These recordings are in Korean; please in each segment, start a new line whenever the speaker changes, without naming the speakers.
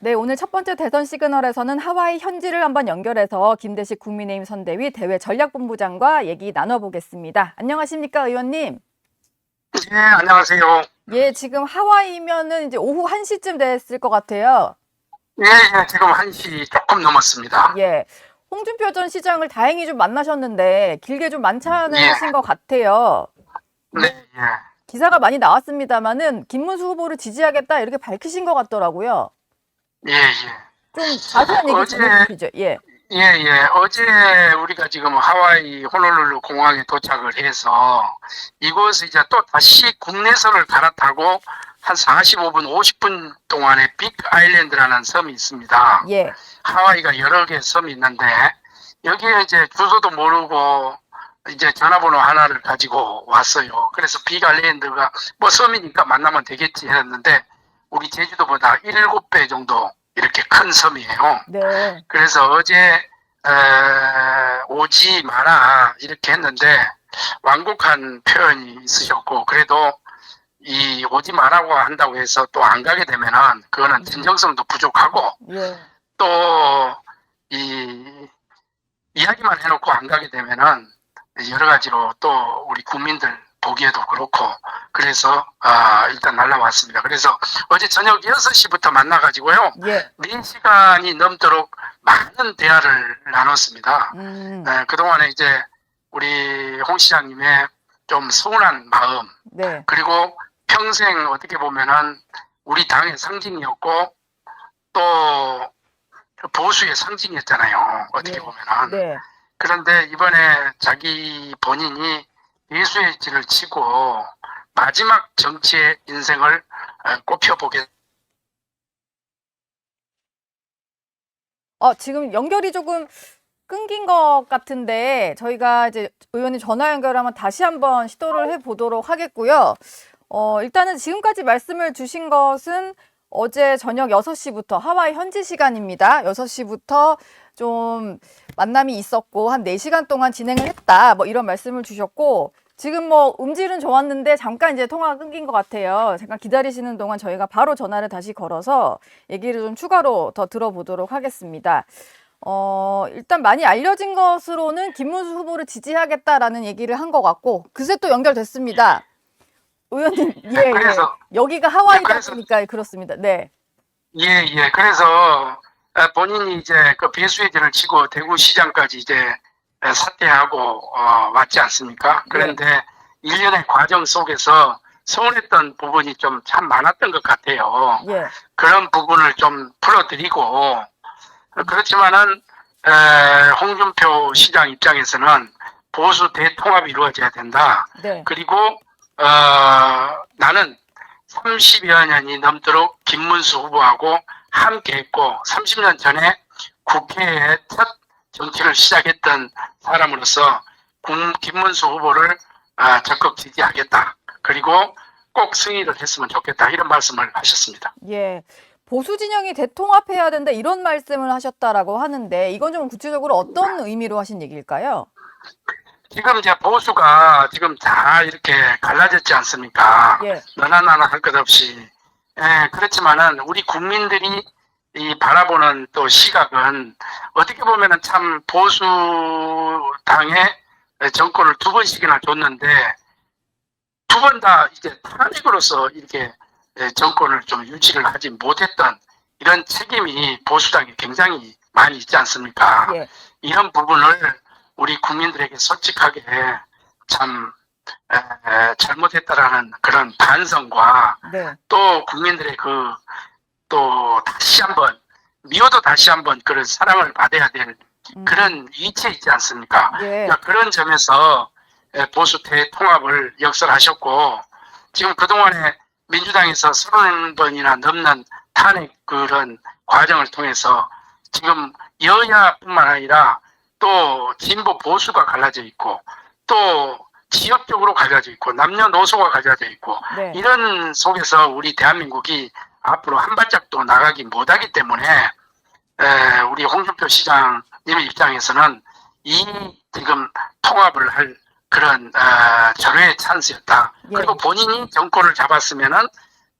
네, 오늘 첫 번째 대선 시그널에서는 하와이 현지를 한번 연결해서 김대식 국민의힘 선대위 대외 전략본부장과 얘기 나눠보겠습니다. 안녕하십니까, 의원님?
예, 안녕하세요.
예, 지금 하와이면은 이제 오후 1시쯤 됐을 것 같아요.
예, 예, 지금 1시 조금 넘었습니다.
예. 홍준표 전 시장을 다행히 좀 만나셨는데 길게 좀 만찬을
예.
하신 것 같아요.
네, 예.
기사가 많이 나왔습니다만은 김문수 후보를 지지하겠다 이렇게 밝히신 것 같더라고요.
예, 예.
좀 자세한 얘기 좀
어제-
해주시죠. 예.
예, 예. 어제 우리가 지금 하와이 호놀룰루 공항에 도착을 해서 이곳에 이제 또 다시 국내선을 갈아타고 한 45분, 50분 동안에 빅 아일랜드라는 섬이 있습니다.
예.
하와이가 여러 개 섬이 있는데 여기에 이제 주소도 모르고 이제 전화번호 하나를 가지고 왔어요. 그래서 빅아일랜드가 뭐 섬이니까 만나면 되겠지 했는데 우리 제주도보다 7배 정도 이렇게 큰 섬이에요.
네.
그래서 어제 에, 오지 마라 이렇게 했는데 완곡한 표현이 있으셨고 그래도 이 오지 마라고 한다고 해서 또 안 가게 되면은 그거는 진정성도 부족하고
예.
또이 이야기만 해놓고 안 가게 되면은 여러 가지로 또 우리 국민들 보기에도 그렇고 그래서 아 일단 날라왔습니다. 그래서 어제 저녁 6시부터 만나가지고요
예.
4시간이 넘도록 많은 대화를 나눴습니다.
음.
네, 그동안에 이제 우리 홍 시장님의 좀 서운한 마음
네.
그리고 평생 어떻게 보면은 우리 당의 상징이었고 또 보수의 상징이었잖아요. 어떻게
네.
보면은.
네.
그런데 이번에 자기 본인이 예수의 길을 치고 마지막 정치의 인생을 어, 꼽혀보겠
어, 지금 연결이 조금 끊긴 것 같은데 저희가 이제 의원님 전화 연결하면 다시 한번 시도를 해 보도록 하겠고요. 어, 일단은 지금까지 말씀을 주신 것은 어제 저녁 6시부터 하와이 현지 시간입니다. 6시부터 좀 만남이 있었고 한 4시간 동안 진행을 했다. 뭐 이런 말씀을 주셨고 지금 뭐 음질은 좋았는데 잠깐 이제 통화가 끊긴 것 같아요. 잠깐 기다리시는 동안 저희가 바로 전화를 다시 걸어서 얘기를 좀 추가로 더 들어보도록 하겠습니다. 어, 일단 많이 알려진 것으로는 김문수 후보를 지지하겠다라는 얘기를 한 것 같고, 그새 또 연결됐습니다. 의원님, 예, 예.
그래서
여기가 하와이다
그래서-
보니까 그렇습니다. 네.
예, 예. 그래서 어, 본인이 이제 그 배수의 진을 치고 대구시장까지 이제 어, 사퇴하고 어, 왔지 않습니까? 그런데 일련의 과정 속에서 서운했던 부분이 좀 참 많았던 것 같아요.
예.
그런 부분을 좀 풀어드리고 어, 그렇지만은 에, 홍준표 시장 입장에서는 보수 대통합이 이루어져야 된다.
네.
그리고 어, 나는 30여 년이 넘도록 김문수 후보하고 함께 했고 30년 전에 국회의 첫 정치를 시작했던 사람으로서 군- 김문수 후보를 아, 적극 지지하겠다. 그리고 꼭 승리를 했으면 좋겠다. 이런 말씀을 하셨습니다.
예. 보수 진영이 대통합해야 된다 이런 말씀을 하셨다라고 하는데 이건 좀 구체적으로 어떤 의미로 하신 얘기일까요?
지금 이제 보수가 지금 다 이렇게 갈라졌지 않습니까?
예.
너나 나나 할 것 없이. 예, 그렇지만은 우리 국민들이 이 바라보는 또 시각은 어떻게 보면은 참 보수 당의 정권을 두 번씩이나 줬는데 두 번 다 이제 탄핵으로서 이렇게 예, 정권을 좀 유지를 하지 못했던 이런 책임이 보수당에 굉장히 많이 있지 않습니까?
예.
이런 부분을 우리 국민들에게 솔직하게 참 에, 에, 잘못했다라는 그런 반성과
네.
또 국민들의 그 또 다시 한번 미워도 다시 한번 그런 사랑을 받아야 될
음.
그런 위치에 있지 않습니까?
예.
그러니까 그런 점에서 에, 보수 대통합을 역설하셨고 지금 그동안에 민주당에서 30번이나 넘는 탄핵 그런 과정을 통해서 지금 여야뿐만 아니라 또 진보 보수가 갈라져 있고 또 지역적으로 갈라져 있고 남녀노소가 갈라져 있고
네.
이런 속에서 우리 대한민국이 앞으로 한 발짝도 나가기 못하기 때문에 에, 우리 홍준표 시장님 입장에서는 이 지금 통합을 할 그런 어, 절호의 찬스였다.
예.
그리고 본인이 정권을 잡았으면은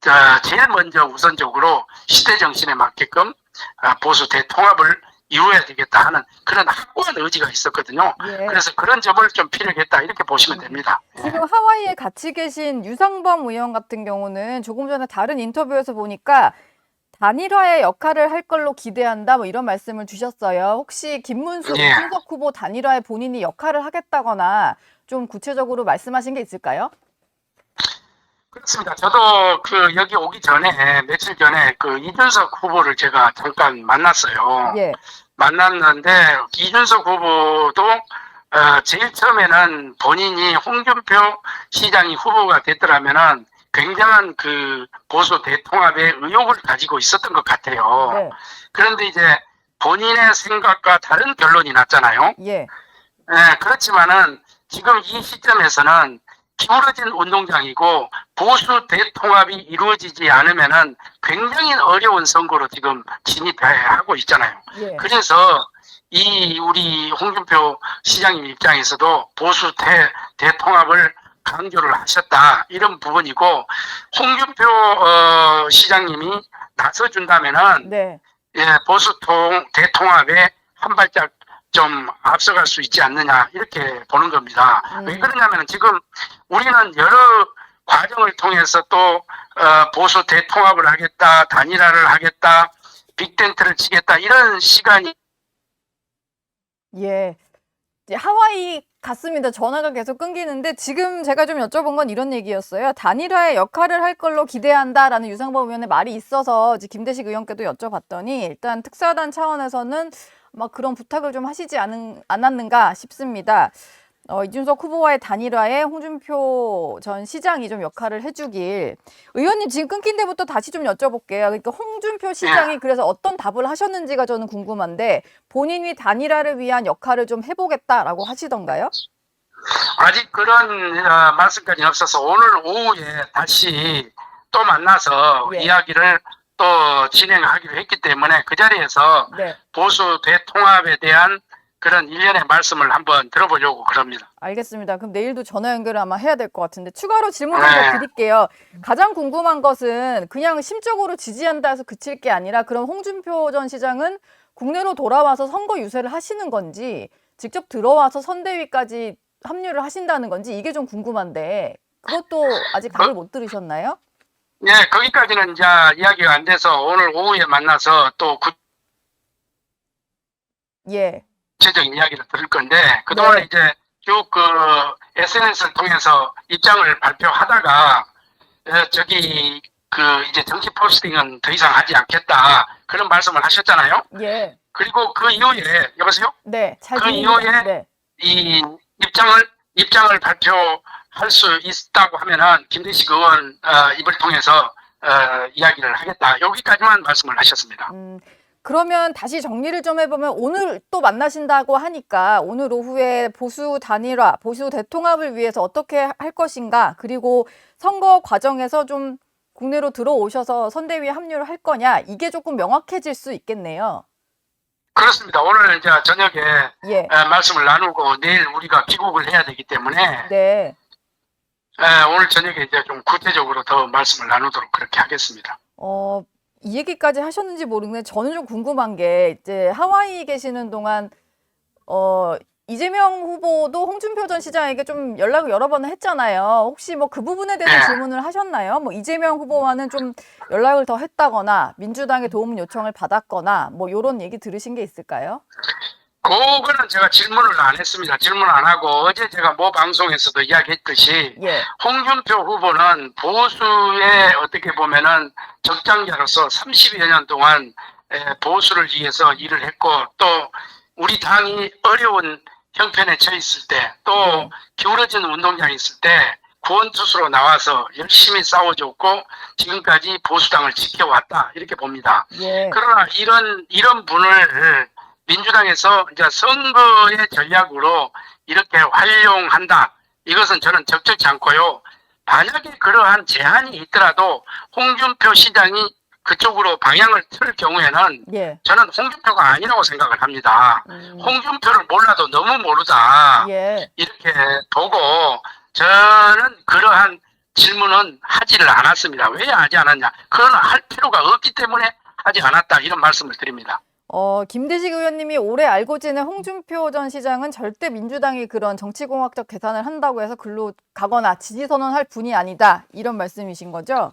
자, 제일 먼저 우선적으로 시대 정신에 맞게끔 아, 보수 대통합을 이루어야 되겠다 하는 그런 확고한 의지가 있었거든요.
예.
그래서 그런 점을 좀 필요했다 이렇게 보시면 됩니다.
지금 하와이에 같이 계신 유상범 의원 같은 경우는 조금 전에 다른 인터뷰에서 보니까 단일화의 역할을 할 걸로 기대한다 뭐 이런 말씀을 주셨어요. 혹시 김문수,
예.
이준석 후보 단일화에 본인이 역할을 하겠다거나 좀 구체적으로 말씀하신 게 있을까요?
그렇습니다. 저도 그 여기 오기 전에 며칠 전에 그 이준석 후보를 제가 잠깐 만났어요.
예.
만났는데 이준석 후보도 어, 제일 처음에는 본인이 홍준표 시장이 후보가 됐더라면은 굉장한 그 보수 대통합의 의욕을 가지고 있었던 것 같아요.
네.
그런데 이제 본인의 생각과 다른 결론이 났잖아요.
예.
예, 그렇지만은 지금 이 시점에서는 기울어진 운동장이고 보수 대통합이 이루어지지 않으면은 굉장히 어려운 선거로 지금 진입하고 있잖아요.
예.
그래서 이 우리 홍준표 시장님 입장에서도 보수 대, 대통합을 강조를 하셨다 이런 부분이고 홍준표 어, 시장님이 나서준다면은
네.
예, 보수 통 대통합에 한 발짝 좀 앞서갈 수 있지 않느냐 이렇게 보는 겁니다.
음.
왜 그러냐면 지금 우리는 여러 과정을 통해서 또 어, 보수 대통합을 하겠다, 단일화를 하겠다, 빅텐트를 치겠다 이런 시간이
예. 하와이 갔습니다. 전화가 계속 끊기는데 지금 제가 좀 여쭤본 건 이런 얘기였어요. 단일화의 역할을 할 걸로 기대한다라는 유상범 의원의 말이 있어서 이제 김대식 의원께도 여쭤봤더니 일단 특사단 차원에서는 막 그런 부탁을 좀 하시지 않은, 않았는가 싶습니다. 어, 이준석 후보와의 단일화에 홍준표 전 시장이 좀 역할을 해주길. 의원님 지금 끊긴 데부터 다시 좀 여쭤볼게요. 그러니까 홍준표 시장이 그래서 어떤 답을 하셨는지가 저는 궁금한데 본인이 단일화를 위한 역할을 좀 해보겠다라고 하시던가요?
아직 그런 어, 말씀까지는 없어서 오늘 오후에 다시 또 만나서
예.
이야기를 또 진행하기로 했기 때문에 그 자리에서
네,
보수 대통합에 대한 그런 일련의 말씀을 한번 들어보려고 그럽니다.
알겠습니다. 그럼 내일도 전화 연결을 아마 해야 될 것 같은데 추가로 질문
네.
하나 드릴게요. 가장 궁금한 것은 그냥 심적으로 지지한다 해서 그칠 게 아니라 그럼 홍준표 전 시장은 국내로 돌아와서 선거 유세를 하시는 건지 직접 들어와서 선대위까지 합류를 하신다는 건지 이게 좀 궁금한데 그것도 아직 답을 못 들으셨나요?
예, 거기까지는 이제 이야기가 안 돼서 오늘 오후에 만나서 또
예,
구체적인 이야기를 들을 건데 그동안
네.
이제 쭉 그 SNS를 통해서 입장을 발표하다가 어, 저기 그 이제 정치 포스팅은 더 이상 하지 않겠다 그런 말씀을 하셨잖아요.
예,
그리고 그 이후에 여보세요?
네, 잘
그. 이후에
네,
이 입장을 입장을 발표 할 수 있다고 하면은 김대식 의원 어, 입을 통해서 어, 이야기를 하겠다 여기까지만 말씀을 하셨습니다.
음, 그러면 다시 정리를 좀 해보면 오늘 또 만나신다고 하니까 오늘 오후에 보수 단일화, 보수 대통합을 위해서 어떻게 할 것인가, 그리고 선거 과정에서 좀 국내로 들어오셔서 선대위에 합류를 할 거냐, 이게 조금 명확해질 수 있겠네요.
그렇습니다. 오늘 이제 저녁에
예,
에, 말씀을 나누고 내일 우리가 귀국을 해야 되기 때문에
네.
에, 오늘 저녁에 이제 좀 구체적으로 더 말씀을 나누도록 그렇게 하겠습니다.
어, 이 얘기까지 하셨는지 모르겠는데 저는 좀 궁금한 게 이제 하와이 계시는 동안 어, 이재명 후보도 홍준표 전 시장에게 좀 연락을 여러 번 했잖아요. 혹시 뭐 그 부분에 대해서
네.
질문을 하셨나요? 뭐 이재명 후보와는 좀 연락을 더 했다거나 민주당의 도움 요청을 받았거나 뭐 이런 얘기 들으신 게 있을까요?
그거는 제가 질문을 안 했습니다. 질문 안 하고 어제 제가 모 방송에서도 이야기했듯이
예,
홍준표 후보는 보수의 어떻게 보면은 적장자로서 30여 년 동안 에, 보수를 위해서 일을 했고 또 우리 당이 어려운 형편에 처해 있을 때또
네.
기울어진 운동장에 있을 때 구원투수로 나와서 열심히 싸워줬고 지금까지 보수당을 지켜왔다 이렇게 봅니다.
예,
그러나 이런 이런 분을 민주당에서 이제 선거의 전략으로 이렇게 활용한다. 이것은 저는 적절치 않고요. 만약에 그러한 제한이 있더라도 홍준표 시장이 그쪽으로 방향을 틀 경우에는
예,
저는 홍준표가 아니라고 생각을 합니다.
음,
홍준표를 몰라도 너무 모르다.
예,
이렇게 보고 저는 그러한 질문은 하지를 않았습니다. 왜 하지 않았냐? 그건 할 필요가 없기 때문에 하지 않았다 이런 말씀을 드립니다.
어, 김대식 의원님이 올해 알고 지낸 홍준표 전 시장은 절대 민주당이 그런 정치공학적 계산을 한다고 해서 글로 가거나 지지 선언할 분이 아니다. 이런 말씀이신 거죠?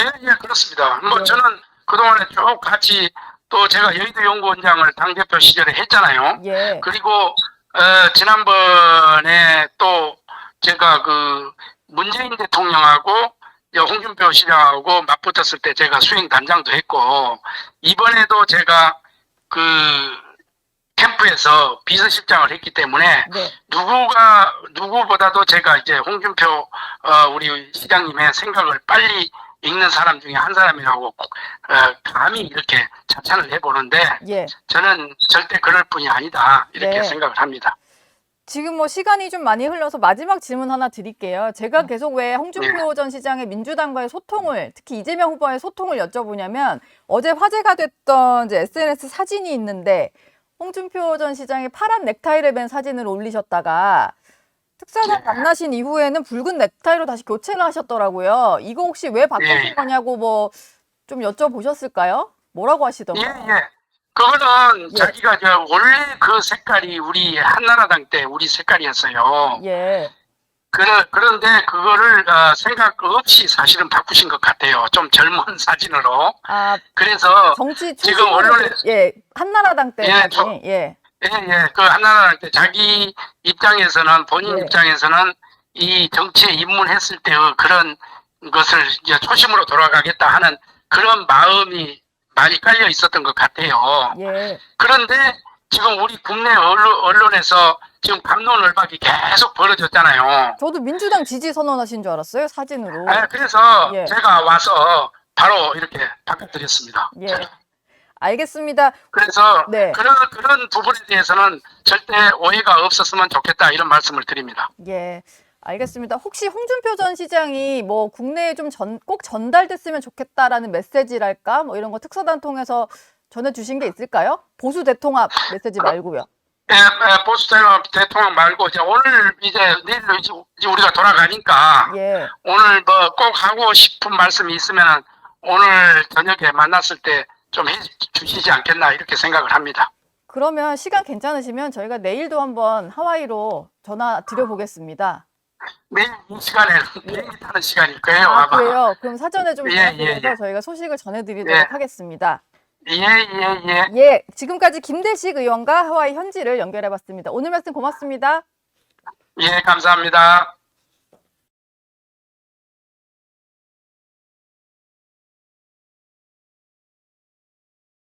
예, 예, 그렇습니다. 뭐
네.
저는 그동안에 쭉 같이 또 제가 여의도 연구원장을 당 대표 시절에 했잖아요.
예.
그리고 어, 지난번에 또 제가 그 문재인 대통령하고 홍준표 시장하고 맞붙었을 때 제가 수행 단장도 했고 이번에도 제가 그 캠프에서 비서실장을 했기 때문에
네.
누구가 누구보다도 제가 이제 홍준표 어, 우리 시장님의 생각을 빨리 읽는 사람 중에 한 사람이라고 어, 감히 이렇게 자찬을 해보는데
예.
저는 절대 그럴 뿐이 아니다 이렇게
네.
생각을 합니다.
지금 뭐 시간이 좀 많이 흘러서 마지막 질문 하나 드릴게요. 제가
음.
계속 왜 홍준표 전 시장의 민주당과의 소통을, 특히 이재명 후보와의 소통을 여쭤보냐면 어제 화제가 됐던 이제 SNS 사진이 있는데 홍준표 전 시장이 파란 넥타이를 맨 사진을 올리셨다가 특사단
예.
만나신 이후에는 붉은 넥타이로 다시 교체를 하셨더라고요. 이거 혹시 왜 바꾸신
예.
거냐고 뭐 좀 여쭤보셨을까요? 뭐라고
예,
하시던가요?
예. 그거는
예.
자기가 저 원래 그 색깔이 우리 한나라당 때 우리 색깔이었어요.
예.
그래, 그런데 그거를 어, 생각 없이 사실은 바꾸신 것 같아요. 좀 젊은 사진으로.
아,
그래서
정치
지금 언론에-
예, 한나라당 때
예. 저-
예.
예, 예. 그 한나라당 때 자기 입장에서는 본인
네.
입장에서는 이 정치에 입문했을 때의 그런 것을 이제 초심으로 돌아가겠다 하는 그런 마음이 많이 깔려 있었던 것 같아요.
예.
그런데 지금 우리 국내 언론, 언론 에서 지금 감론을박이 계속 벌어졌잖아요.
저도 민주당 지지 선언하신 줄 알았어요, 사진으로.
아, 그래서
예.
제가 와서 바로 이렇게 바꿔드렸습니다.
예. 알겠습니다.
그래서
네.
그런 그런 부분에 대해서는 절대 오해가 없었으면 좋겠다 이런 말씀을 드립니다.
예. 알겠습니다. 혹시 홍준표 전 시장이 뭐 국내에 좀 전, 꼭 전달됐으면 좋겠다라는 메시지랄까? 뭐 이런 거 특사단 통해서 전해주신 게 있을까요? 보수 대통합 메시지 말고요.
예, 예, 보수 대통령- 대통령 말고 이제 오늘 이제 내일 이제 이제 우리가 돌아가니까
예.
오늘 뭐 꼭 하고 싶은 말씀이 있으면 오늘 저녁에 만났을 때 좀 해주시지 않겠나 이렇게 생각을 합니다.
그러면 시간 괜찮으시면 저희가 내일도 한번 하와이로 전화 드려보겠습니다.
내일 이 시간에 비행기 타는 시간일 거예요
아,
아마.
그래요? 그럼 사전에 좀
예,
전해드려서
예, 예.
저희가 소식을 전해드리도록
예.
하겠습니다.
예, 예, 예.
예, 지금까지 김대식 의원과 하와이 현지를 연결해봤습니다. 오늘 말씀 고맙습니다.
예, 감사합니다.